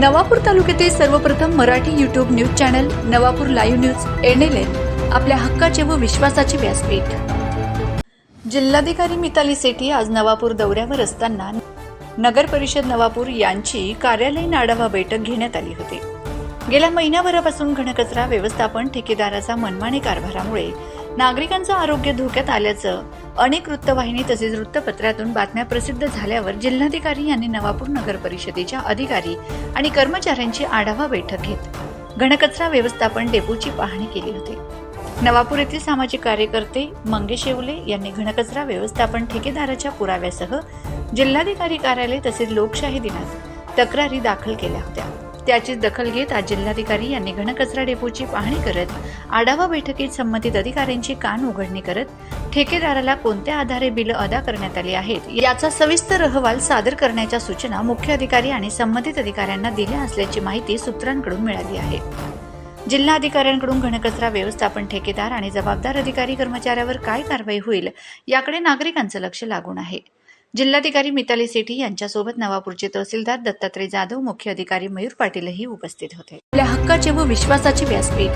नवापूर तालुक्यातील सर्वप्रथम Marathi YouTube news channel Navapur live news NLN आपल्या हक्काचे व विश्वासाचे व्यासपीठ. जिल्हाधिकारी मिताली सेठी आज नवापूर दौऱ्यावर असताना नगर परिषद नवापूर यांची कार्यालयीन आढावा बैठक घेण्यात आली होती. गेल्या महिन्याभरापासून घनकचरा व्यवस्थापन ठेकेदाराचा मनमानी कारभारामुळे नागरिकांचं आरोग्य धोक्यात आल्याचं अनेक वृत्तवाहिनी तसेच वृत्तपत्रातून बातम्या प्रसिद्ध झाल्यावर जिल्हाधिकारी यांनी नवापूर नगर परिषदेच्या अधिकारी आणि कर्मचाऱ्यांची आढावा बैठक घेत घनकचरा व्यवस्थापन डेपोची पाहणी केली होती. नवापूर येथील सामाजिक कार्यकर्ते मंगेश येवले यांनी घनकचरा व्यवस्थापन ठेकेदाराच्या पुराव्यासह जिल्हाधिकारी कार्यालय तसेच लोकशाही दिनात तक्रारी दाखल केल्या होत्या. त्याची दखल घेत आज जिल्हाधिकारी यांनी घनकचरा डेपोची पाहणी करत आढावा बैठकीत संबंधित अधिकाऱ्यांची कान उघडणी करत ठेकेदाराला कोणत्या आधारे बिलं अदा करण्यात आली आहेत याचा सविस्तर अहवाल सादर करण्याच्या सूचना मुख्य अधिकारी आणि संबंधित अधिकाऱ्यांना दिल्या असल्याची माहिती सूत्रांकडून मिळाली आहे. जिल्हा अधिकाऱ्यांकडून घनकचरा व्यवस्थापन ठेकेदार आणि जबाबदार अधिकारी कर्मचाऱ्यावर काय कारवाई होईल याकडे नागरिकांचं लक्ष लागून आहे. जिल्हाधिकारी मिताली सेठी यांच्यासोबत नवापूरचे तहसीलदार दत्तात्रय जाधव मुख्य अधिकारी मयूर पाटीलही उपस्थित होते. आपल्या हक्काचे व विश्वासाचे व्यासपीठ.